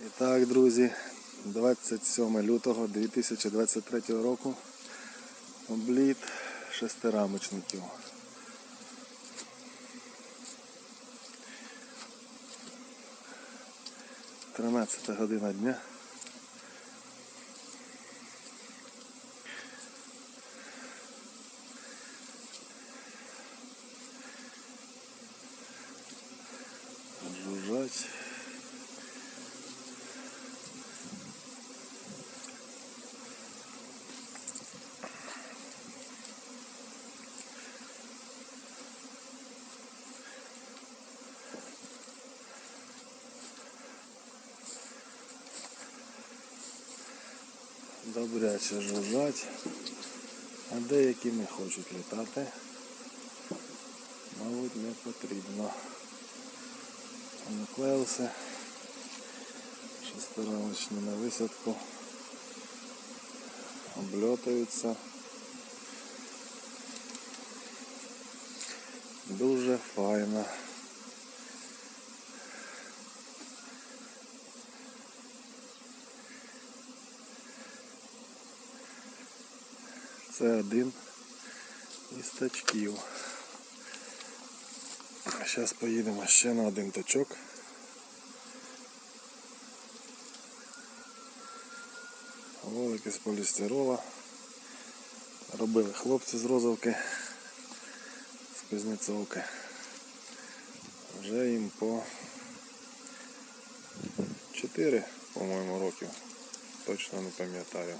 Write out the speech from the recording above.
І так, друзі, 27 лютого 2023 року. Обліт шестирамочників. Тринадцята година дня. Жужжать. Добряче жужжать, а деякі не хочуть літати. Мабуть, не потрібно. Нуклеуси шестирамочні на висадку обльотуються. Дуже файно. Це один із тачків. Зараз поїдемо ще на один точок. Волики з полістирола. Робили хлопці з розовки, з Кузнецовки. Вже їм по 4, по-моєму, років. Точно не пам'ятаю.